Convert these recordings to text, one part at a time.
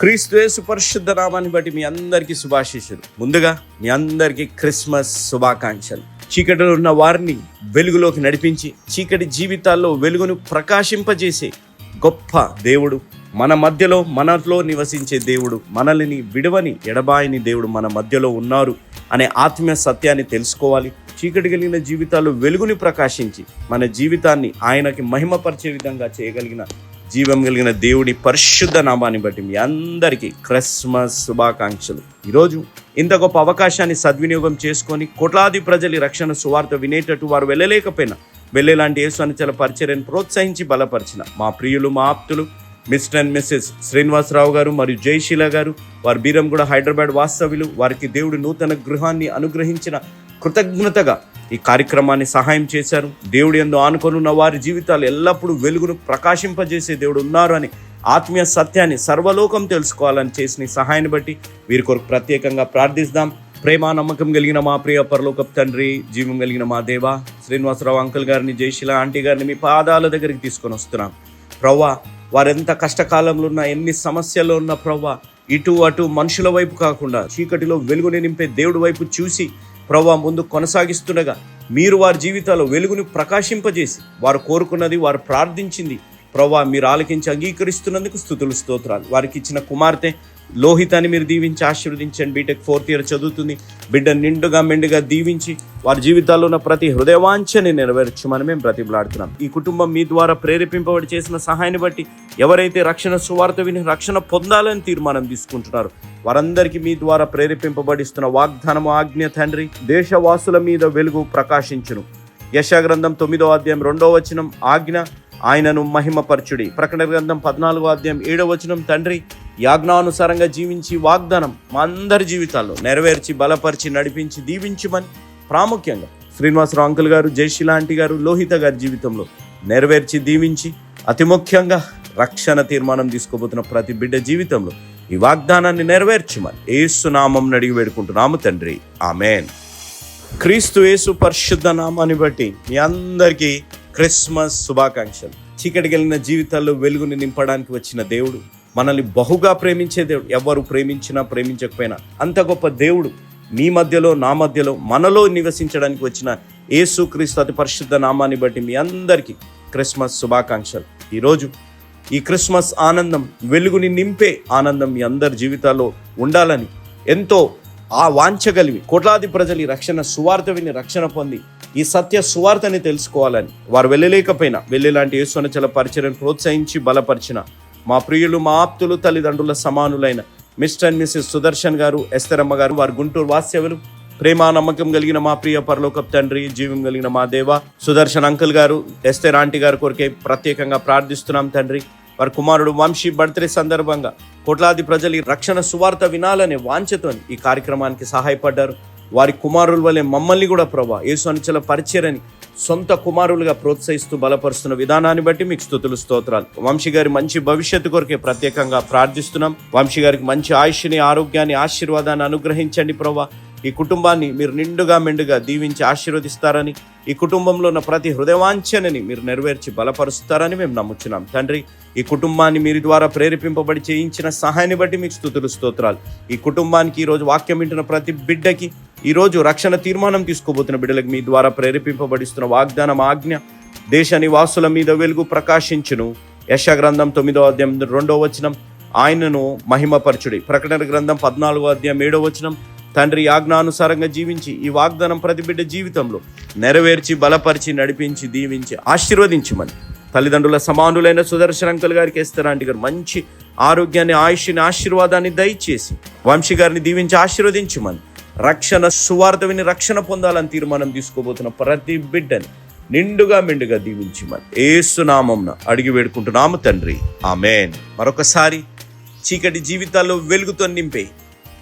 క్రీస్తు పరిశుద్ధ నామాన్ని బట్టి మీ అందరికీ శుభాశీస్సులు. ముందుగా మీ అందరికీ క్రిస్మస్ శుభాకాంక్షలు. చీకటిలో ఉన్న వారిని వెలుగులోకి నడిపించి చీకటి జీవితాల్లో వెలుగును ప్రకాశింపజేసే గొప్ప దేవుడు మన మధ్యలో మనలో నివసించే దేవుడు మనల్ని విడవని ఎడబాయని దేవుడు మన మధ్యలో ఉన్నారు అనే ఆత్మీయ సత్యాన్ని తెలుసుకోవాలి. చీకటి కలిగిన జీవితాల్లో వెలుగుని ప్రకాశించి మన జీవితాన్ని ఆయనకి మహిమపరిచే విధంగా చేయగలిగిన జీవం కలిగిన దేవుడి పరిశుద్ధ నామాన్ని బట్టి మీ అందరికీ క్రిస్మస్ శుభాకాంక్షలు. ఈరోజు ఇంత గొప్ప అవకాశాన్ని సద్వినియోగం చేసుకొని కోట్లాది ప్రజలు రక్షణ సువార్త వినేటట్టు వారు వెళ్ళలేకపోయినా వెళ్ళేలాంటి యేసు అనుచల పరిచర్యను ప్రోత్సహించి బలపరిచిన మా ప్రియులు మా ఆప్తులు మిస్టర్ అండ్ మిస్సెస్ శ్రీనివాసరావు గారు మరియు జయశీల గారు వారి బీరంగూడ హైదరాబాద్ వాస్తవ్యులు వారికి దేవుడు నూతన గృహాన్ని అనుగ్రహించిన కృతజ్ఞతగా ఈ కార్యక్రమాన్ని సహాయం చేశారు. దేవుడు ఎందు ఆనుకొనున్న వారి జీవితాలు ఎల్లప్పుడూ వెలుగును ప్రకాశింపజేసే దేవుడు ఉన్నారు అని ఆత్మీయ సత్యాన్ని సర్వలోకం తెలుసుకోవాలని చేసిన సహాయాన్ని బట్టి వీరి కొరకు ప్రత్యేకంగా ప్రార్థిస్తాం. ప్రేమ నమ్మకం కలిగిన మా ప్రియ పరలోకప్ తండ్రి జీవం కలిగిన మా దేవ శ్రీనివాసరావు అంకుల్ గారిని జయశీల ఆంటీ గారిని మీ పాదాల దగ్గరికి తీసుకొని వస్తున్నాం. ప్రవ్వా వారెంత కష్టకాలంలో ఉన్న ఎన్ని సమస్యలు ఉన్న ప్రవ్వా ఇటు అటు మనుషుల వైపు కాకుండా చీకటిలో వెలుగుని నింపే దేవుడి వైపు చూసి ప్రవ్వా ముందు కొనసాగిస్తుండగా మీరు వారి జీవితాల్లో వెలుగుని ప్రకాశింపజేసి వారు కోరుకున్నది వారు ప్రార్థించింది. ప్రభా మీరు ఆలకించి అంగీకరిస్తున్నందుకు స్థుతులు స్తోత్రాలు. వారికి ఇచ్చిన కుమార్తె లోహితాన్ని మీరు దీవించి ఆశీర్వదించండి. బీటెక్ ఫోర్త్ ఇయర్ చదువుతుంది. బిడ్డ నిండుగా మెండుగా దీవించి వారి జీవితాల్లో ఉన్న ప్రతి హృదయవాంఛని నెరవేర్చమని మేము ప్రతిబలాడుతున్నాం ఈ కుటుంబం మీ ద్వారా ప్రేరేపింపబడి చేసిన సహాయాన్ని బట్టి ఎవరైతే రక్షణ సువార్త విని రక్షణ పొందాలని తీర్మానం తీసుకుంటున్నారు వారందరికీ మీ ద్వారా ప్రేరేపింపబడిస్తున్న వాగ్దానము ఆజ్ఞ తండ్రి దేశవాసుల మీద వెలుగు ప్రకాశించును. యశాగ్రంథం తొమ్మిదో అధ్యాయం రెండో వచనం ఆజ్ఞ ఆయనను మహిమపరచుడి. ప్రకటన గ్రంథం పద్నాలుగో అధ్యాయం ఏడో వచనం తండ్రి యాజ్ఞానుసారంగా జీవించి వాగ్దానం మా అందరి జీవితాల్లో నెరవేర్చి బలపరిచి నడిపించి దీవించమని ప్రాముఖ్యంగా శ్రీనివాసరావు అంకుల్ గారు జయశీల ఆంటీ గారు లోహిత గారి జీవితంలో నెరవేర్చి దీవించి అతి ముఖ్యంగా రక్షణ తీర్మానం తీసుకోబోతున్న ప్రతి బిడ్డ జీవితంలో ఈ వాగ్దానాన్ని నెరవేర్చమని ఏసు నామం అడిగి వేడుకుంటున్నాము తండ్రి. ఆమెన్. క్రీస్తు యేసు పరిశుద్ధ నామాన్ని బట్టి మీ అందరికీ క్రిస్మస్ శుభాకాంక్షలు. చీకటి కలిగిన జీవితాల్లో వెలుగుని నింపడానికి వచ్చిన దేవుడు మనల్ని బహుగా ప్రేమించే దేవుడు. ఎవరు ప్రేమించినా ప్రేమించకపోయినా అంత గొప్ప దేవుడు మీ మధ్యలో నా మధ్యలో మనలో నివసించడానికి వచ్చిన యేసుక్రీస్తు అతి పరిశుద్ధ నామాన్ని బట్టి మీ అందరికీ క్రిస్మస్ శుభాకాంక్షలు. ఈరోజు ఈ క్రిస్మస్ ఆనందం వెలుగుని నింపే ఆనందం మీ అందరి జీవితాల్లో ఉండాలని ఎంతో ఆ వాంఛగలివి కోట్లాది ప్రజలు ఈ రక్షణ సువార్త విని రక్షణ పొంది ఈ సత్య సువార్తని తెలుసుకోవాలని వారు వెళ్ళలేకపోయినా వెళ్ళేలాంటి యేసునచల పరిచయం ప్రోత్సహించి బలపరిచిన మా ప్రియులు మా ఆప్తులు తల్లిదండ్రుల సమానులైన Mister and Mrs Sudarshan garu Estheramma garu వారు గుంటూరు వాస్యవులు ప్రేమ నమ్మకం కలిగిన మా ప్రియ పరలోకప్ తండ్రి జీవం కలిగిన మా దేవ సుదర్శన్ అంకుల్ గారు ఎస్తర్ ఆంటీ గారి కొరకే ప్రత్యేకంగా ప్రార్థిస్తున్నాం తండ్రి. వారి కుమారుడు వంశీ బర్త్డే సందర్భంగా కోట్లాది ప్రజలు ఈ రక్షణ సువార్త వినాలనే వాంఛతో ఈ కార్యక్రమానికి సహాయపడ్డారు. వారి కుమారుల వలె మమ్మల్ని కూడా ప్రభా యేసు అనుచల పరిచయని సొంత కుమారులుగా ప్రోత్సహిస్తూ బలపరుస్తున్న విధానాన్ని బట్టి మీకు స్థుతులు స్తోత్రాలు. వంశీ గారి మంచి భవిష్యత్తు కొరకే ప్రత్యేకంగా ప్రార్థిస్తున్నాం. వంశీ గారికి మంచి ఆయుష్ని ఆరోగ్యాన్ని ఆశీర్వాదాన్ని అనుగ్రహించండి ప్రభా ఈ కుటుంబాన్ని మీరు నిండుగా మెండుగా దీవించి ఆశీర్వదిస్తారని ఈ కుటుంబంలో ఉన్న ప్రతి హృదయవాంఛనని మీరు నెరవేర్చి బలపరుస్తారని మేము నమ్ముచున్నాం. తండ్రి ఈ కుటుంబాన్ని మీరు ద్వారా ప్రేరేపింపబడి చేయించిన సహాయాన్ని బట్టి మీకు స్థుతులు స్తోత్రాలు. ఈ కుటుంబానికి ఈరోజు వాక్యం వింటున్న ప్రతి బిడ్డకి ఈరోజు రక్షణ తీర్మానం తీసుకోబోతున్న బిడ్డలకు మీ ద్వారా ప్రేరేపింపబడిస్తున్న వాగ్దానం ఆజ్ఞ దేశ నివాసుల మీద వెలుగు ప్రకాశించును. యశ గ్రంథం తొమ్మిదో అధ్యాయం రెండో వచనం. ఆయనను మహిమపరచుడి. ప్రకటన గ్రంథం పద్నాలుగో అధ్యాయం ఏడో వచనం. తండ్రి ఆజ్ఞానుసారంగా జీవించి ఈ వాగ్దానం ప్రతి బిడ్డ జీవితంలో నెరవేర్చి బలపరిచి నడిపించి దీవించి ఆశీర్వదించమని. తల్లిదండ్రుల సమానులైన సుదర్శన అంకుల్ గారికి ఎస్తరాంటి గారు మంచి ఆరోగ్యాన్ని ఆయుష్ని ఆశీర్వాదాన్ని దయచేసి వంశీ గారిని దీవించి ఆశీర్వదించమని. రక్షణ సువార్త విని రక్షణ పొందాలని తీర్మానం తీసుకోబోతున్న ప్రతి బిడ్డని నిండుగా మెండుగా దీవించి మన ఏసునామం అడిగి వేడుకుంటున్నాము తండ్రి. ఆమెన్. మరొకసారి చీకటి జీవితాల్లో వెలుగుతో నింపే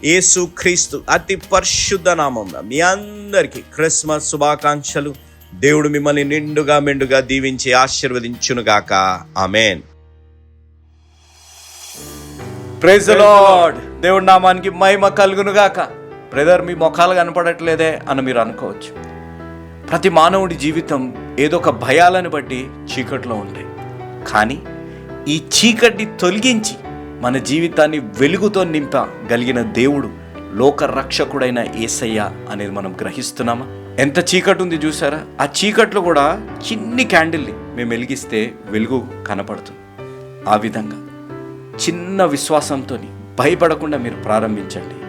ఏసు క్రీస్తు అతి పరిశుద్ధ నామంన మీ అందరికీ క్రిస్మస్ శుభాకాంక్షలు. దేవుడు మిమ్మల్ని నిండుగా మెండుగా దీవించి ఆశీర్వదించునుగాక ఆమెన్. Praise lord. దేవుడి నామానికి మహిమ కలుగునుగాక బ్రదర్ మీ ముఖాలు కనపడట్లేదే అని మీరు అనుకోవచ్చు. ప్రతి మానవుడి జీవితం ఏదో ఒక భయాలను బట్టి చీకట్లో ఉంటాయి కానీ ఈ చీకటిని తొలగించి మన జీవితాన్ని వెలుగుతో నింపగలిగిన దేవుడు లోక రక్షకుడైన ఏసయ్య అనేది మనం గ్రహిస్తున్నామా? ఎంత చీకటి ఉంది చూసారా? ఆ చీకట్లో కూడా చిన్ని క్యాండిల్ని మేము వెలిగిస్తే వెలుగు కనపడుతుంది. ఆ విధంగా చిన్న విశ్వాసంతో భయపడకుండా మీరు ప్రారంభించండి.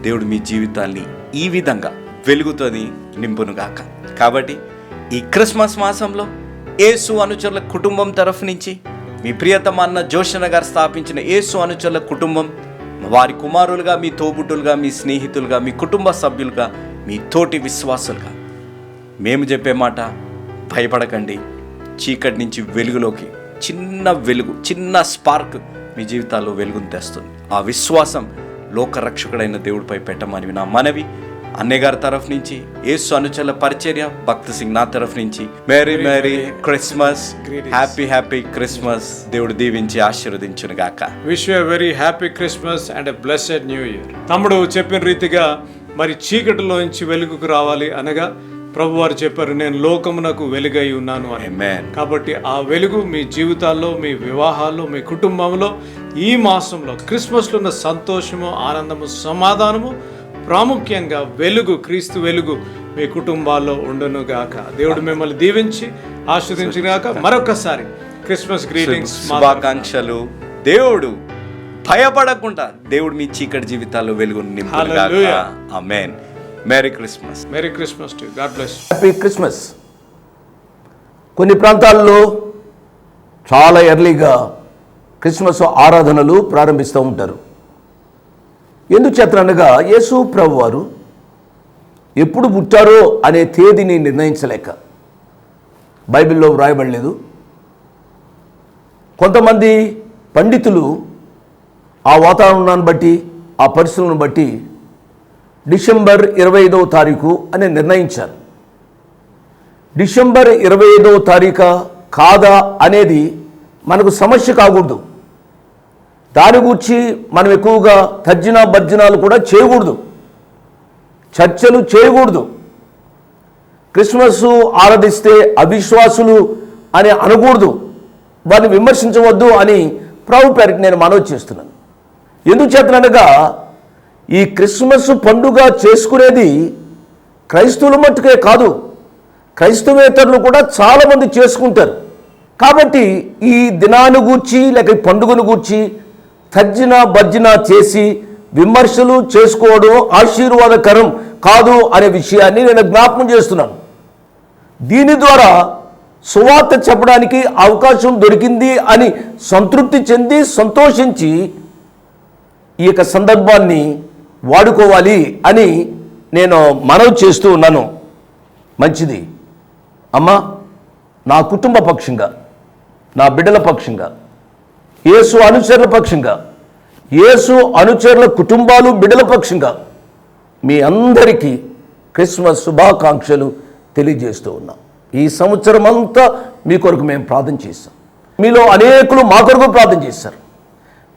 దేవుడు మీ జీవితాన్ని ఈ విధంగా వెలుగుతోని నింపునుగాక. కాబట్టి ఈ క్రిస్మస్ మాసంలో ఏసు అనుచరుల కుటుంబం తరఫు నుంచి మీ ప్రియతమ అన్న జోషణ గారు స్థాపించిన ఏసు అనుచరుల కుటుంబం వారి కుమారులుగా మీ తోబుట్టులుగా మీ స్నేహితులుగా మీ కుటుంబ సభ్యులుగా మీ తోటి విశ్వాసులుగా మేము చెప్పే మాట భయపడకండి. చీకటి నుంచి వెలుగులోకి చిన్న వెలుగు చిన్న స్పార్క్ మీ జీవితాల్లో వెలుగును తెస్తుంది. ఆ విశ్వాసం లోకరక్షకుడైన దేవుడిపై పెట్టమని నా మనవి. అన్నయ్య గారి తరఫు నుంచి యేసు అనుచరుల పరిచర్య భక్త సింగ్ నా తరఫు నుంచి. Merry merry Christmas. Happy happy Christmas. దేవుడు దీవించి ఆశీర్వదించును గాక. Wish you very happy Christmas and blessed new year తమ్ముడు చెప్పిన రీతిగా మరి చీకటిలోంచి వెలుగుకు రావాలి అనగా ప్రభు వారు చెప్పారు నేను లోకమునకు వెలుగై ఉన్నాను అని. కాబట్టి ఆ వెలుగు మీ జీవితాల్లో మీ వివాహాల్లో మీ కుటుంబంలో ఈ మాసంలో క్రిస్మస్లో ఉన్న సంతోషము ఆనందము సమాధానము ప్రాముఖ్యంగా వెలుగు క్రీస్తు వెలుగు మీ కుటుంబాల్లో ఉండును గాక దేవుడు మిమ్మల్ని దీవించి ఆస్వాదించిన గాక మరొకసారి క్రిస్మస్ గ్రీటింగ్స్ శుభాకాంక్షలు. దేవుడు భయపడకుండా దేవుడు మీ చీకటి జీవితాల్లో వెలుగు Hallelujah. Amen merry Christmas merry Christmas to God bless happy Christmas కొన్ని ప్రాంతాల్లో చాలా ఎర్లీగా క్రిస్మస్ ఆరాధనలు ప్రారంభిస్తూ ఉంటారు. ఎందుచేతనగా యేసు ప్రభు వారు ఎప్పుడు పుట్టారో అనే తేదీని నిర్ణయించలేక బైబిల్లో వ్రాయబడలేదు. కొంతమంది పండితులు ఆ వాతావరణాన్ని బట్టి ఆ పరిస్థితులను బట్టి డిసెంబర్ ఇరవై ఐదవ తారీఖు అని నిర్ణయించారు. డిసెంబర్ ఇరవై ఐదవ తారీఖు కాదా అనేది మనకు సమస్య కాకూడదు. దాని గురించి మనం ఎక్కువగా తర్జన భర్జనాలు కూడా చేయకూడదు. చర్చలు చేయకూడదు. క్రిస్మస్ ఆరాధిస్తే అవిశ్వాసులు అని అనకూడదు. వారిని విమర్శించవద్దు అని ప్రభు పేరికి నేను మనవి చేస్తున్నాను. ఎందుచేతనగా ఈ క్రిస్మస్ పండుగ చేసుకునేది క్రైస్తవుల మట్టుకే కాదు. క్రైస్తవేతరులు కూడా చాలామంది చేసుకుంటారు. కాబట్టి ఈ దినాన్ని గూర్చి లేక ఈ పండుగను గూర్చి తర్జన భర్జన చేసి విమర్శలు చేసుకోవడం ఆశీర్వాదకరం కాదు అనే విషయాన్ని నేను జ్ఞాపకం చేస్తున్నాను. దీని ద్వారా సువార్త చెప్పడానికి అవకాశం దొరికింది అని సంతృప్తి చెంది సంతోషించి ఈ యొక్క సందర్భాన్ని వాడుకోవాలి అని నేను మనవి చేస్తూ ఉన్నాను. మంచిది. అమ్మా నా కుటుంబ పక్షంగా నా బిడ్డల పక్షంగా యేసు అనుచరుల పక్షంగా యేసు అనుచరుల కుటుంబాలు బిడ్డల పక్షంగా మీ అందరికీ క్రిస్మస్ శుభాకాంక్షలు తెలియజేస్తూ ఉన్నాం. ఈ సంవత్సరం అంతా మీ కొరకు మేము ప్రార్థన చేస్తాం. మీలో అనేకులు మా కొరకు ప్రార్థన చేస్తారు.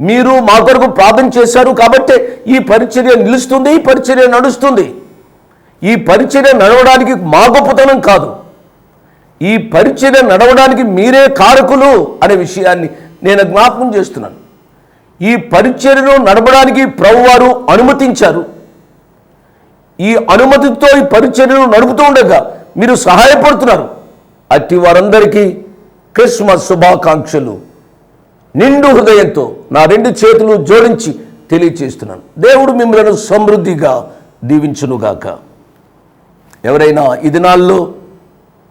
మీరు మా కొరకు ప్రార్థన చేశారు కాబట్టి ఈ పరిచర్య నిలుస్తుంది ఈ పరిచర్య నడుస్తుంది. ఈ పరిచర్య నడవడానికి మా గొప్పతనం కాదు. ఈ పరిచర్య నడవడానికి మీరే కారకులు అనే విషయాన్ని నేను జ్ఞాపకం చేస్తున్నాను. ఈ పరిచర్యను నడపడానికి ప్రభువారు అనుమతించారు. ఈ అనుమతితో ఈ పరిచర్యను నడుపుతూ ఉండగా మీరు సహాయపడుతున్నారు. అట్టి వారందరికీ క్రిస్మస్ శుభాకాంక్షలు. నిండు హృదయంతో నా రెండు చేతులు జోడించి తెలియచేస్తున్నాను. దేవుడు మిమ్మల్ని సమృద్ధిగా దీవించునుగాక. ఎవరైనా ఈ దినాల్లో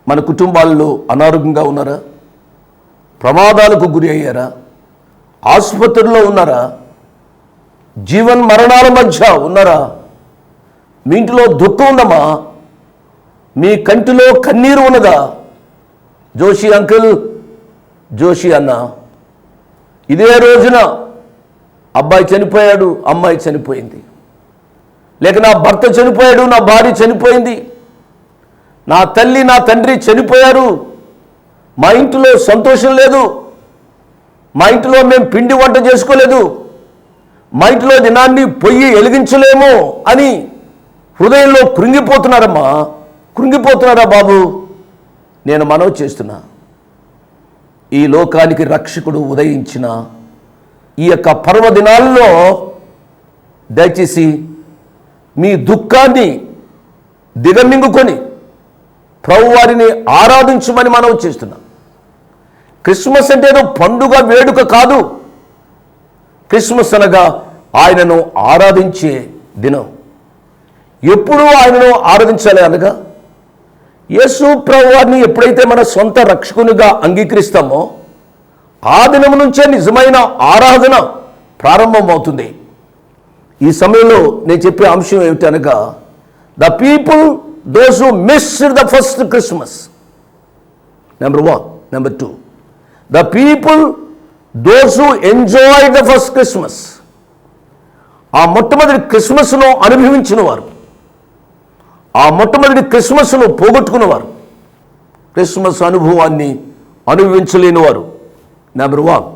మన కుటుంబాల్లో అనారోగ్యంగా ఉన్నారా? ప్రమాదాలకు గురి అయ్యారా? ఆసుపత్రిలో ఉన్నారా? జీవన్ మరణాల మధ్య ఉన్నారా? మీ ఇంటిలో దుఃఖం ఉందమ్మా మీ కంటిలో కన్నీరు ఉన్నదా? జోషి అంకుల్ జోషి అన్న ఇదే రోజున అబ్బాయి చనిపోయాడు అమ్మాయి చనిపోయింది. లేక నా భర్త చనిపోయాడు నా భార్య చనిపోయింది. నా తల్లి నా తండ్రి చనిపోయారు. మా ఇంటిలో సంతోషం లేదు. మా ఇంటిలో మేము పిండి వంట చేసుకోలేదు. మా ఇంటిలో దినాన్ని పొయ్యి వెలిగించలేము అని హృదయంలో కృంగిపోతున్నారమ్మా. కృంగిపోతున్నారా బాబు? నేను మనవి చేస్తున్నా. ఈ లోకానికి రక్షకుడు ఉదయించిన ఈ యొక్క పర్వదినాల్లో దయచేసి మీ దుఃఖాన్ని దిగమింగుకొని ప్రభువారిని ఆరాధించమని మనం చేస్తున్నాం. క్రిస్మస్ అంటే ఏదో పండుగ వేడుక కాదు. క్రిస్మస్ అనగా ఆయనను ఆరాధించే దినం. ఎప్పుడూ ఆయనను ఆరాధించాలి అనగా యేసు ప్రభువారిని ఎప్పుడైతే మన సొంత రక్షకునిగా అంగీకరిస్తామో ఆ దినం నుంచే నిజమైన ఆరాధన ప్రారంభమవుతుంది. ఈ సమయంలో నేను చెప్పే అంశం ఏమిటనగా the people those who miss the first Christmas number one number two the people those who enjoy the first Christmas ఆ మొట్టమొదటి క్రిస్మస్ను అనుభవించిన వారు. ఆ మొట్టమొదటి క్రిస్మస్ను పోగొట్టుకున్నవారు. క్రిస్మస్ అనుభవాన్ని అనుభవించలేని వారు నెంబర్ వన్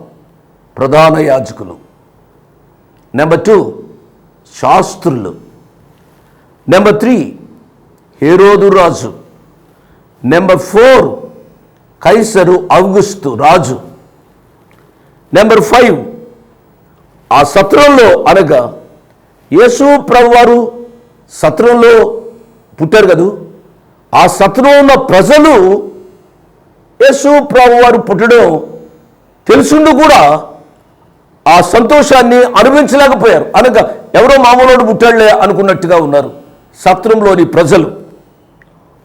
ప్రధాన యాజకులు. నెంబర్ టూ శాస్త్రులు. నెంబర్ త్రీ హేరోదు రాజు. నెంబర్ ఫోర్ కైసరు అవుగుస్తు రాజు. నెంబర్ ఫైవ్ ఆ సత్రంలో అనగా యేసు ప్రభువారు సత్రంలో పుట్టారు కదూ? ఆ సత్తులో ఉన్న ప్రజలు యేసు ప్రభువారు పుట్టడం తెలుసుండు కూడా ఆ సంతోషాన్ని అనుభవించలేకపోయారు. అనగా ఎవరో మామూలు పుట్టాడులే అనుకున్నట్టుగా ఉన్నారు సత్రంలోని ప్రజలు.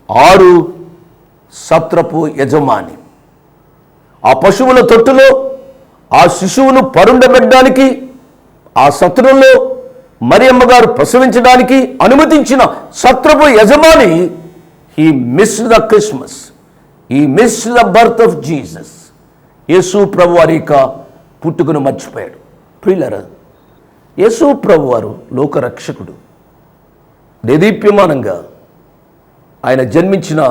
ఆరు సత్రపు యజమాని. ఆ పశువుల తొట్టులో ఆ శిశువును పరుండబెట్టడానికి ఆ సత్రంలో మరియమ్మ గారు ప్రసవించడానికి అనుమతించిన సత్రపు యజమాని ఈ మిస్ ద క్రిస్మస్ ఈ miss the birth of Jesus యేసు ప్రభు వారి యొక్క పుట్టుకను మర్చిపోయాడు. ప్రియులరా యేసు ప్రభు వారు లోకరక్షకుడు. దేదీప్యమానంగా ఆయన జన్మించిన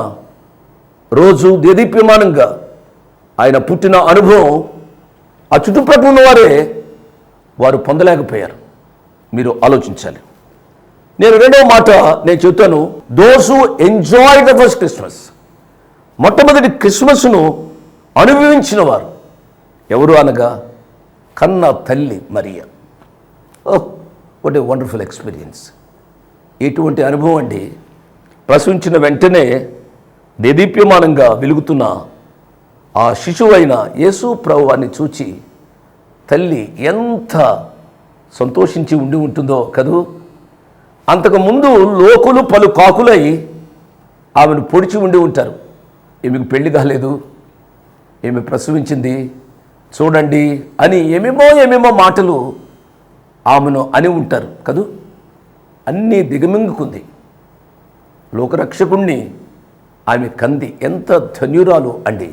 రోజు దేదీప్యమానంగా ఆయన పుట్టిన అనుభవం ఆ చుట్టుప్రక్కల ఉన్నవారే వారు పొందలేకపోయారు. మీరు ఆలోచించాలి. నేను రెండవ మాట నేను చెప్తాను those enjoy the first Christmas మొట్టమొదటి క్రిస్మస్ను అనుభవించిన వారు ఎవరు అనగా కన్న తల్లి మరియా. Oh what a wonderful experience ఎటువంటి అనుభవం అండి? ప్రసవించిన వెంటనే దేదీప్యమానంగా వెలుగుతున్న ఆ శిశువైన యేసు ప్రభువాన్ని చూచి తల్లి ఎంత సంతోషించి ఉండి ఉంటుందో కదూ? అంతకుముందు లోకులు పలు కాకులై ఆమెను పొడిచి ఉండి ఉంటారు. ఈమెకు పెళ్ళి కాలేదు. ఈమె ప్రసవించింది. చూడండి అని ఏమేమో ఏమేమో మాటలు ఆమెను అని ఉంటారు కదూ? అన్నీ దిగమింగుకుంది. లోకరక్షకుణ్ణి ఆమె కంది. ఎంత ధన్యురాలు అండి.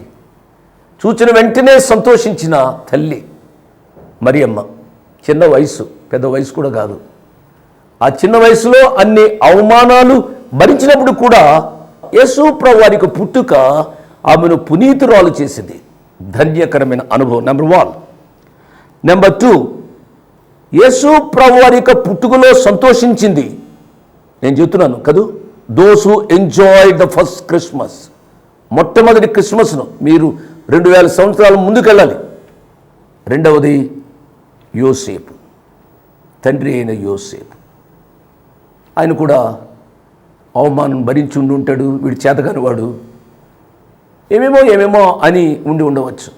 చూచిన వెంటనే సంతోషించిన తల్లి మరియమ్మ. చిన్న వయసు పెద్ద వయసు కూడా కాదు. ఆ చిన్న వయసులో అన్ని అవమానాలు భరించినప్పుడు కూడా యేసు వారికి పుట్టుక ఆమెను పునీతురాలు చేసింది. ధన్యకరమైన అనుభవం. నెంబర్ వన్ నెంబర్ టూ యేసు వారి యొక్క పుట్టుకలో సంతోషించింది. నేను చెప్తున్నాను కదూ? Those enjoy the first Christmas మొట్టమొదటి క్రిస్మస్ను మీరు రెండు వేల సంవత్సరాల ముందుకెళ్ళాలి. రెండవది యోసేపు తండ్రి అయిన యోసేపు. ఆయన కూడా అవమానం భరించి ఉండి ఉంటాడు వీడు చేతగాని వాడు. ఏమేమో ఏమేమో అని ఉండి ఉండవచ్చు.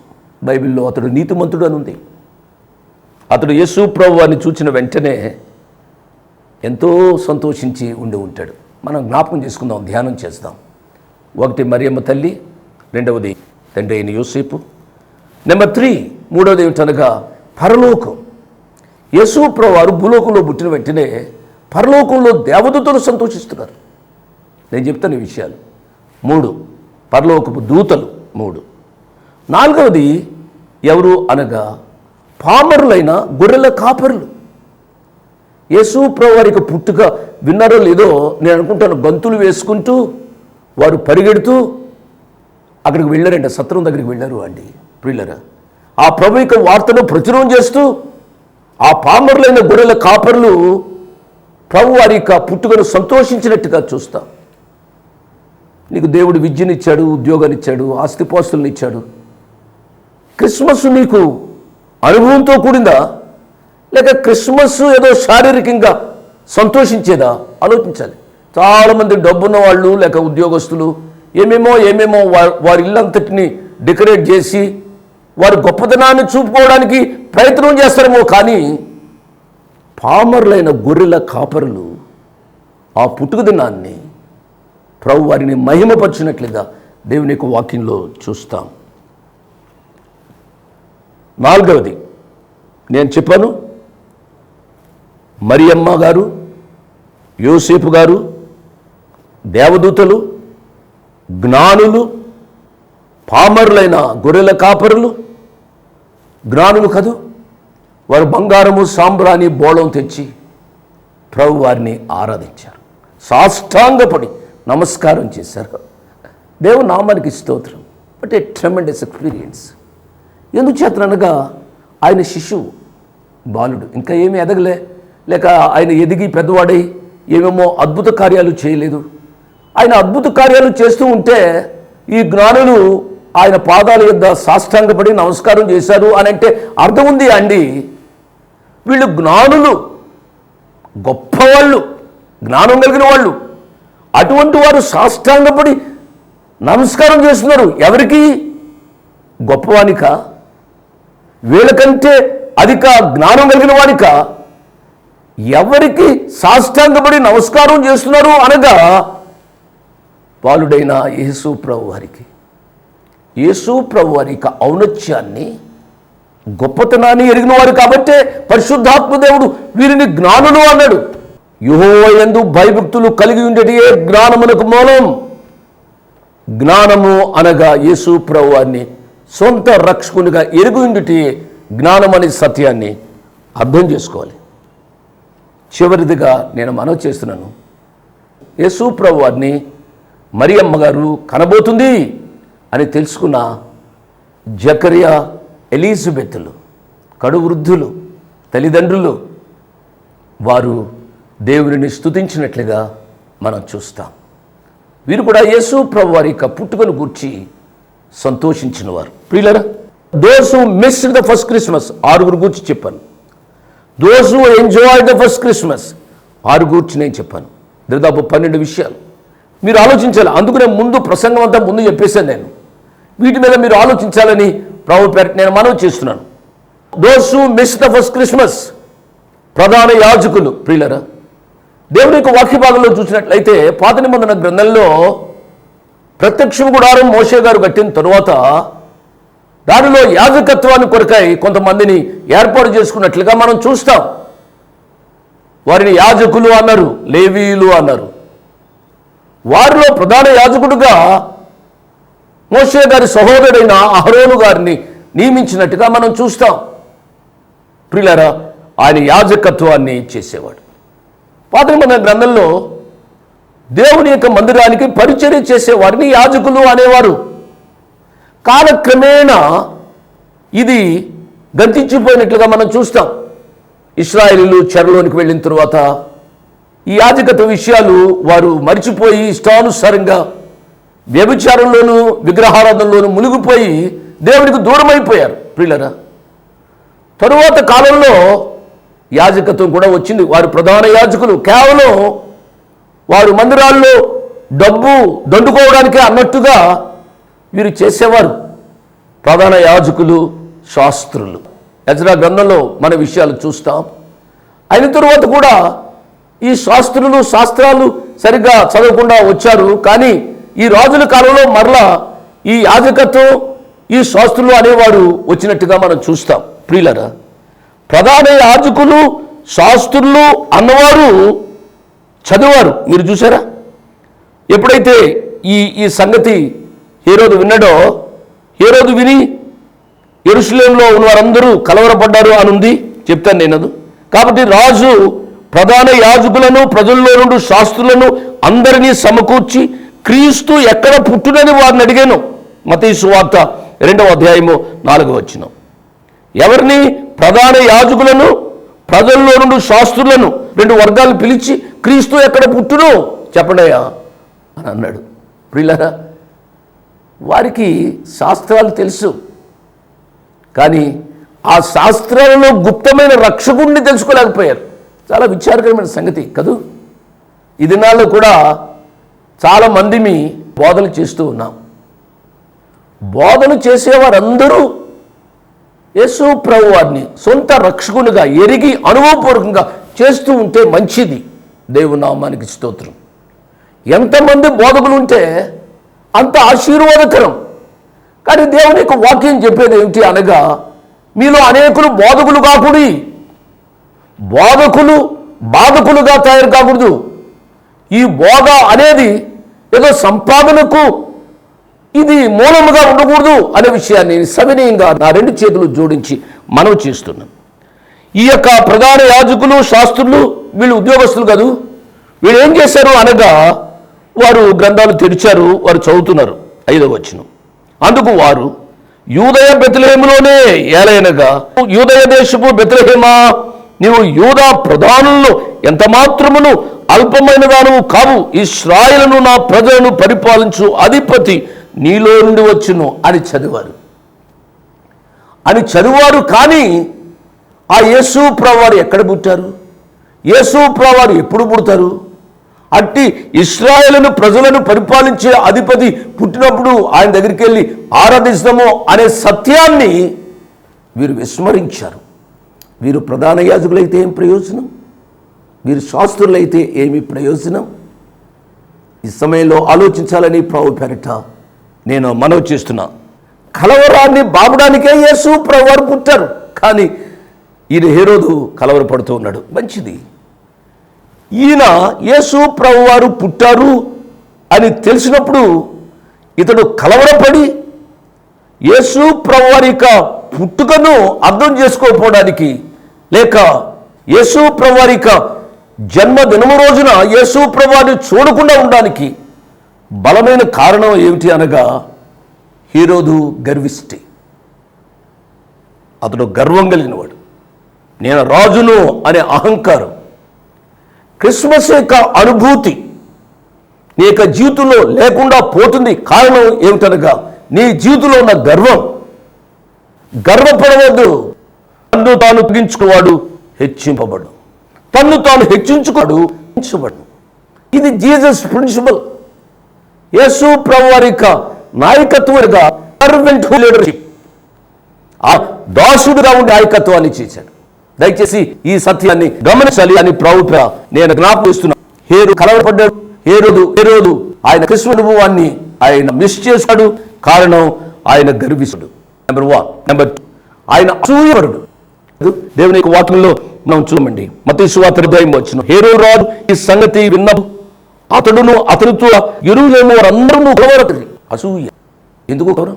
బైబిల్లో అతడు నీతిమంతుడు అని ఉంది. అతడు యేసు ప్రభు అని చూచిన వెంటనే ఎంతో సంతోషించి ఉండి ఉంటాడు. మనం జ్ఞాపకం చేసుకుందాం ధ్యానం చేద్దాం. ఒకటి మరియమ్మ తల్లి రెండవది తండ్రి అయిన యోసేపు. నెంబర్ త్రీ మూడవది ఏమిటనగా పరలోకం. యేసు వారు భూలోకంలో పుట్టిన వెంటనే పరలోకంలో దేవదూతలు సంతోషిస్తున్నారు. నేను చెప్తాను ఈ విషయాలు. మూడు పరలోకపు దూతలు. మూడు. నాలుగవది ఎవరు అనగా పామరులైన గొర్రెల కాపరులు. యేసు వారికి పుట్టుక విన్నారో లేదో నేను అనుకుంటాను గంతులు వేసుకుంటూ వారు పరిగెడుతూ అక్కడికి వెళ్ళారంట సత్రం దగ్గరికి వెళ్ళారు అండి. ప్రిల్లరా ఆ ప్రభు యొక్క వార్తను ప్రచురం చేస్తూ ఆ పామరులైన గొర్రెల కాపరులు ప్రభు వారి యొక్క పుట్టుకను సంతోషించినట్టుగా చూస్తాం. నీకు దేవుడు విద్యనిచ్చాడు ఉద్యోగాన్నిచ్చాడు ఇచ్చాడు ఇచ్చాడు క్రిస్మస్ నీకు అనుభవంతో కూడిందా? లేక క్రిస్మస్ ఏదో శారీరకంగా సంతోషించేదా? ఆలోచించాలి. చాలామంది డబ్బున్న వాళ్ళు లేక ఉద్యోగస్తులు ఏమేమో ఏమేమో వారి ఇల్లంతటిని డెకరేట్ చేసి వారు గొప్పతనాన్ని చూపుకోవడానికి ప్రయత్నం చేస్తారేమో కానీ పామరులైన గొర్రెల కాపరులు ఆ పుట్టుక దినాన్ని ప్రభు వారిని మహిమపరిచినట్లుగా దేవుని యొక్క వాక్యంలో చూస్తాం. నాలుగవది నేను చెప్పాను మరియమ్మ గారు యోసేపు గారు దేవదూతలు జ్ఞానులు పామరులైన గొర్రెల కాపరులు? జ్ఞానులు కదూ? వారు బంగారము సాంబ్రాణి బోళం తెచ్చి ప్రభు వారిని ఆరాధించారు. సాష్టాంగపడి నమస్కారం చేశారు. దేవు నామానికి స్తోత్రం. బట్ ఏ ట్రెమెండస్ ఎక్స్పీరియన్స్ ఎందుకు ఆయన శిశువు బాలుడు. ఇంకా ఏమీ ఎదగలే. లేక ఆయన ఎదిగి పెద్దవాడై ఏమేమో అద్భుత కార్యాలు చేయలేదు. ఆయన అద్భుత కార్యాలు చేస్తూ ఉంటే ఈ జ్ఞానులు ఆయన పాదాల యొద్ద సాష్టాంగపడి నమస్కారం చేశారు అని అంటే అర్థం ఉంది అండి. వీళ్ళు జ్ఞానులు గొప్పవాళ్ళు జ్ఞానం కలిగిన వాళ్ళు. అటువంటి వారు సాష్టాంగపడి నమస్కారం చేస్తున్నారు. ఎవరికి? గొప్పవానిక? వీళ్ళకంటే అధిక జ్ఞానం కలిగిన వానిక? ఎవరికి సాష్టాంగపడి నమస్కారం చేస్తున్నారు అనగా బాలుడైన యేసు ప్రభు వారికి యేసు ప్రభు వారి యొక్క ఔన్నత్యాన్ని గొప్పతనాన్ని ఎరిగిన వారు కాబట్టే పరిశుద్ధాత్మ దేవుడు వీరిని జ్ఞానులు అన్నాడు. యుహోయందు భయభక్తులు కలిగి ఉండేటియే జ్ఞానమునకు మూలం. జ్ఞానము అనగా యేసు ప్రభు వారిని సొంత రక్షకునిగా ఎరుగు ఉండుటి జ్ఞానం అనే సత్యాన్ని అర్థం చేసుకోవాలి. చివరిదిగా నేను మనవి చేస్తున్నాను. యేసు ప్రభు వారిని మరియమ్మ గారు కనబోతుంది. అని తెలుసుకున్న జకరియా ఎలిజబెత్లు కడు వృద్ధులు తల్లిదండ్రులు వారు దేవుని స్తుతించినట్లుగా మనం చూస్తాం. వీరు కూడా యేసు ప్రభు వారి యొక్క పుట్టుకను గూర్చి సంతోషించిన వారు ప్రియులరా those miss the first Christmas ఆరుగురు గురించి చెప్పాను. Those enjoy the first Christmas ఆరు గురించి నేను చెప్పాను. దాదాపు పన్నెండు విషయాలు. మీరు ఆలోచించాలి అందుకనే ముందు ప్రసంగం అంతా ముందు చెప్పేశాను నేను. వీటి మీద మీరు ఆలోచించాలని ప్రభు పేరు నేను మనవి చేస్తున్నాను. Those who miss the first Christmas ప్రధాన యాజకులు ప్రియులరా దేవుని యొక్క వాక్య భాగంలో చూసినట్లయితే పాత నిబంధన గ్రంథంలో ప్రత్యక్ష గుడారం మోషే గారు కట్టిన తరువాత దానిలో యాజకత్వాన్ని కొరకై కొంతమందిని ఏర్పాటు చేసుకున్నట్లుగా మనం చూస్తాం. వారిని యాజకులు అన్నారు లేవీయులు అన్నారు. వారిలో ప్రధాన యాజకుడుగా మోషే గారి సహోదరుడైన అహరోను గారిని నియమించినట్టుగా మనం చూస్తాం. ప్రిలరా ఆయన యాజకత్వాన్ని చేసేవాడు. పాత మన గ్రంథంలో దేవుని యొక్క మందిరానికి పరిచర్య చేసేవారిని యాజకులు అనేవారు. కాలక్రమేణా ఇది గతించిపోయినట్లుగా మనం చూస్తాం. ఇస్రాయేలీలు చెరలోనికి వెళ్ళిన తరువాత ఈ యాజకత్వ విషయాలు వారు మరిచిపోయి ఇష్టానుసారంగా వ్యభిచారంలోనూ విగ్రహారాధనలోనూ మునిగిపోయి దేవునికి దూరమైపోయారు. ప్రియులరా తరువాత కాలంలో యాజకత్వం కూడా వచ్చింది. వారు ప్రధాన యాజకులు. కేవలం వారు మందిరాల్లో డబ్బు దండుకోవడానికే అన్నట్టుగా వీరు చేసేవారు. ప్రధాన యాజకులు శాస్త్రులు. యజరా గ్రంథంలో మన విషయాలు చూస్తాం. అయిన తరువాత కూడా ఈ శాస్త్రులు శాస్త్రాలు సరిగ్గా చదవకుండా వచ్చారు. కానీ ఈ రాజుల కాలంలో మరలా ఈ యాజకత్వం ఈ శాస్త్రులు అనేవారు వచ్చినట్టుగా మనం చూస్తాం. ప్రియులరా ప్రధాన యాజకులు శాస్త్రులు అన్నవారు చదివారు. మీరు చూసారా ఎప్పుడైతే ఈ ఈ సంగతి హీరోదు విన్నాడో ఏ రోజు విని ఎరుసలేంలో ఉన్న వారందరూ కలవరపడ్డారు అని ఉంది చెప్తాను నేను కాబట్టి రాజు ప్రధాన యాజకులను ప్రజల్లో నుండి శాస్త్రులను అందరినీ సమకూర్చి క్రీస్తు ఎక్కడ పుట్టునని వారిని అడిగాను. మతీసు వార్త రెండవ అధ్యాయము నాలుగవ వచ్చిన ఎవరిని? ప్రధాన యాజకులను ప్రజల్లో నుండి శాస్త్రులను రెండు వర్గాలు పిలిచి క్రీస్తు ఎక్కడ పుట్టును? చెప్పడయ్యా అని అన్నాడు. ప్రియులరా వారికి శాస్త్రాలు తెలుసు. కానీ ఆ శాస్త్రాలలో గుప్తమైన రక్షకుడిని తెలుసుకోలేకపోయారు. చాలా విచారకరమైన సంగతి కదూ? ఈ దినాల్లో కూడా చాలా మీ బోధలు చేస్తూ ఉన్నాం. బోధలు చేసేవారందరూ యేసు ప్రభు వారిని సొంత రక్షకునిగా ఎరిగి అనుభవపూర్వకంగా చేస్తూ ఉంటే మంచిది. దేవుని నామానికి స్తోత్రం. ఎంతమంది బోధకులు ఉంటే అంత ఆశీర్వాదకరం. కానీ దేవుని యొక్క వాక్యం చెప్పేది ఏమిటి అనగా మీలో అనేకులు బోధకులు కాకుడి బోధకులు బాధకులుగా తయారు కాకూడదు. ఈ బోధ అనేది ఏదో సంపాదనకు ఇది మూలముగా ఉండకూడదు అనే విషయాన్ని సవినయంగా నా రెండు చేతులు జోడించి మనవి చేస్తున్నాను. ఈ యొక్క ప్రధాన యాజకులు శాస్త్రులు వీళ్ళు ఉద్యోగస్తులు కాదు. వీళ్ళు ఏం చేశారు అనగా వారు గ్రంథాలు తెరిచారు వారు చదువుతున్నారు ఐదో వచనం. అందుకు వారు యూదయ బెతలేములోనే ఏలైనగా యూదయ దేశపు బెతలహేమా నీవు యూదా ప్రధానులను ఎంత మాత్రమును అల్పమైన దానవు కావు. ఇస్రాయలను నా ప్రజలను పరిపాలించు అధిపతి నీలో నుండి వచ్చును అని చదివారు. అని చదివారు కానీ ఆ యేసు ప్రవారు ఎక్కడ పుట్టారు? యేసు ప్రవారు ఎప్పుడు పుడతారు? అట్టి ఇస్రాయలను ప్రజలను పరిపాలించే అధిపతి పుట్టినప్పుడు ఆయన దగ్గరికి వెళ్ళి ఆరాధిస్తాము అనే సత్యాన్ని వీరు విస్మరించారు. వీరు ప్రధాన యాజకులైతే ఏం ప్రయోజనం? మీరు శాస్త్రులైతే ఏమి ప్రయోజనం? ఈ సమయంలో ఆలోచించాలని ప్రభు పెరట నేను మనవి చేస్తున్నా. కలవరాన్ని బాపడానికే యేసు ప్రభువారు పుట్టారు. కానీ ఈయన హేరోదు కలవరపడుతూ ఉన్నాడు. మంచిది. ఈయన యేసు ప్రభువారు పుట్టారు అని తెలిసినప్పుడు ఇతడు కలవరపడి యేసు ప్రభువారి యొక్క పుట్టుకను అర్థం చేసుకోకపోవడానికి లేక యేసు ప్రభువారి యొక్క జన్మదినము రోజున యేసు ప్రభాని చూడకుండా ఉండడానికి బలమైన కారణం ఏమిటి అనగా హీరోదు గర్విష్టి. అతడు గర్వం కలిగినవాడు. నేను రాజును అనే అహంకారం. క్రిస్మస్ యొక్క అనుభూతి నీ యొక్క జీవితంలో లేకుండా పోతుంది కారణం ఏమిటనగా నీ జీవితంలో ఉన్న గర్వం. గర్వపడవద్దు. తన్ను తాను తగ్గించుకువాడు హెచ్చింపబడు. తన్ను తాను హెచ్చించుకోడు హెచ్చించబడు. ఇది జీసస్ ప్రిన్సిపల్. యేసు ప్రభు వారి యొక్క నాయకత్వంగా సర్వెంట్ లీడర్షిప్ ఆ దాసుడుగా ఉండే నాయకత్వాన్ని చేశాడు. దయచేసి ఈ సత్యాన్ని గమనించాలి అని ప్రభుత్వ నేను జ్ఞాపకిస్తున్నా హేరు కలవరపడ్డాడు. హేరోదు హేరోదు ఆయన కృష్ణ అనుభవాన్ని ఆయన మిస్ చేశాడు. కారణం ఆయన గర్విస్తుడు నెంబర్ వన్ నెంబర్ టూ ఆయన అసూయపడు. దేవుని యొక్క వాక్యంలో మనం చూడమండి మత సువార్తయం వచ్చిన హేరో రాజు ఈ సంగతి విన్నప్పుడు అతడును అతనితో ఎరువులేమో వారందరూ కలవరపడి అసూయ. ఎందుకు కలవరం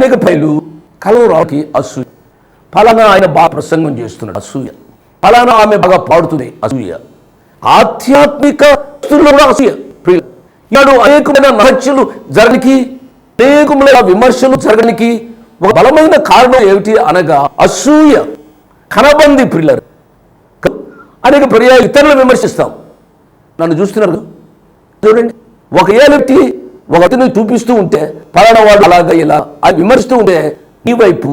అనేక పైలు కలవరాకి అసూయ. ఫలానా ఆయన బాగా ప్రసంగం చేస్తున్నాడు. అసూయ. ఫలానా ఆమె బాగా పాడుతుంది. అసూయ. ఆధ్యాత్మిక కూడా అసూయ. ఇలాడు అనేకమైన నహత్యలు జరగనికి అనేకమైన విమర్శలు జరగనికి ఒక బలమైన కారణం ఏమిటి అనగా అసూయ. కనబంది ప్రిల్లర్ అనేక పర్యాలు ఇతరులను విమర్శిస్తాం. నన్ను చూస్తున్నారు చూడండి. ఒక ఏలెత్తి ఒక అతను చూపిస్తూ ఉంటే పలానా వాడు అలాగా ఇలా అది విమర్శిస్తూ ఉంటే ఈ వైపు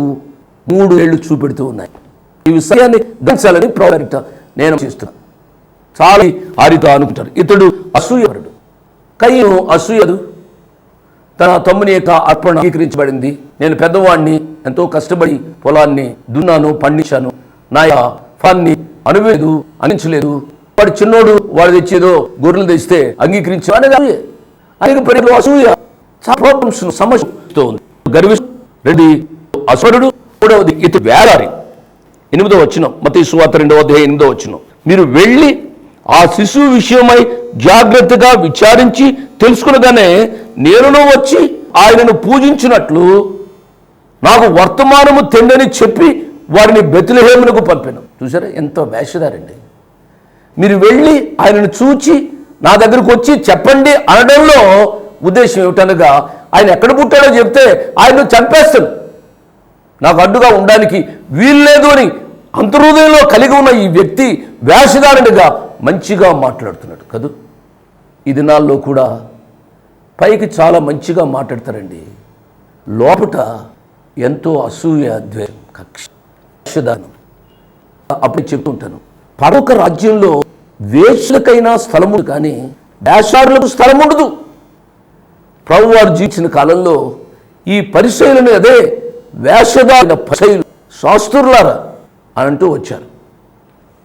మూడు ఏళ్ళు చూపెడుతూ ఉన్నాయి. ఈ విషయాన్ని దంచాలని ప్రోడక్ట్ నేను చేస్తున్నా. చాలా ఆరితో అనుకుంటారు ఇతడు అసూయపరుడు కయ్యం అసూయదు తన తమ్ముని యొక్క అర్పణ అంగీకరించబడింది. నేను పెద్దవాడిని ఎంతో కష్టపడి పొలాన్ని దున్నాను పండించాను. నా యొక్క ఫాన్ని అనువేదు అందించలేదు. వాడు చిన్నోడు వాడు తెచ్చేదో గొర్రెలు తెస్తే అంగీకరించే అనేది అనేక పరిలో అసూయ ప్రాబ్లమ్స్ సమస్యతో ఉంది గర్వి రెడ్డి అసురుడు మూడవది ఇటు వేలారి. ఎనిమిదో వచ్చిన మత సువార్త రెండవ అధ్యాయం ఎనిమిదో వచ్చిన మీరు వెళ్ళి ఆ శిశువు విషయమై జాగ్రత్తగా విచారించి తెలుసుకునగానే నేనును వచ్చి ఆయనను పూజించినట్లు నాకు వర్తమానము తెండని చెప్పి వారిని బెతులహేమునకు పంపాను. చూసారా? ఎంతో వేషధారండి. మీరు వెళ్ళి ఆయనను చూచి నా దగ్గరకు వచ్చి చెప్పండి అనడంలో ఉద్దేశం ఏమిటనగా ఆయన ఎక్కడ పుట్టాడో చెప్తే ఆయన చంపేస్తాను. నాకు అడ్డుగా ఉండడానికి వీల్లేదు అని అంతర్హృదయంలో కలిగి ఉన్న ఈ వ్యక్తి వేషధారుడిగా మంచిగా మాట్లాడుతున్నాడు. కదూ? ఈ దినాల్లో కూడా పైకి చాలా మంచిగా మాట్లాడతారండి. లోపట ఎంతో అసూయ ద్వేషం కక్ష దానం అప్పుడు చెప్తుంటాను పరొక రాజ్యంలో వేషులకైనా స్థలము కానీ వేషారులకు స్థలం ఉండదు. ప్రభువారు జీవించిన కాలంలో ఈ పరిశైలను అదే వేషధారిన పరిశైలు శాస్త్రులారా అని అంటూ వచ్చారు.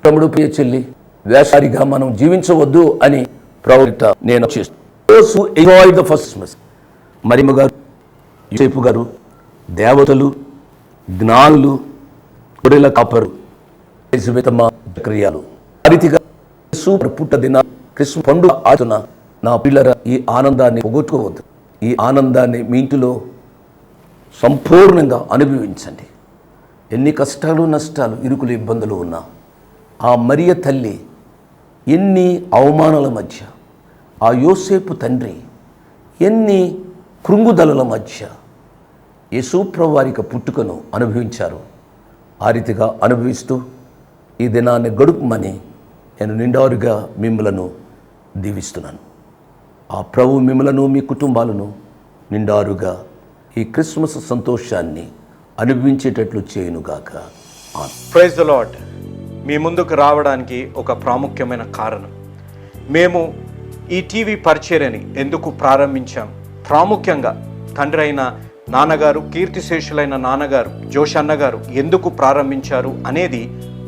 తమ్ముడు ప్రియ చెల్లి వేషారిగా మనం జీవించవద్దు అని ప్రవక్త నేను చేస్తాను ఫస్ట్ మరిమ గారు యూసేపు గారు దేవతలు జ్ఞానులు గొర్రెల కాపరు ఎలిజబెతమ్మ క్రియాలు. అరితిగా పుట్ట దిన క్రిస్మ పండుగ ఆచున నా పిల్లల ఈ ఆనందాన్ని పొగొట్టుకోవద్దు. ఈ ఆనందాన్ని మీ ఇంటిలో సంపూర్ణంగా అనుభవించండి. ఎన్ని కష్టాలు నష్టాలు ఇరుకులు ఇబ్బందులు ఉన్నా ఆ మరియ తల్లి ఎన్ని అవమానాల మధ్య ఆ యోసేపు తండ్రి ఎన్ని కృంగుదలల మధ్య యేసుప్రభు పుట్టుకను అనుభవించారు ఆ రీతిగా అనుభవిస్తూ ఈ దినాన్ని గడుపుమని నేను నిండారుగా మిమ్మలను దీవిస్తున్నాను. ఆ ప్రభు మిమ్మలను మీ కుటుంబాలను నిండారుగా ఈ క్రిస్మస్ సంతోషాన్ని అనుభవించేటట్లు చేయునుగాక. ప్రైజ్ ద లాడ్ మీ ముందుకు రావడానికి ఒక ప్రాముఖ్యమైన కారణం. మేము ఈ టీవీ పరిచర్యని ఎందుకు ప్రారంభించాం? ప్రాముఖ్యంగా తండ్రి అయిన నాన్నగారు కీర్తిశేషులైన నాన్నగారు జోష్ అన్నగారు ఎందుకు ప్రారంభించారు అనేది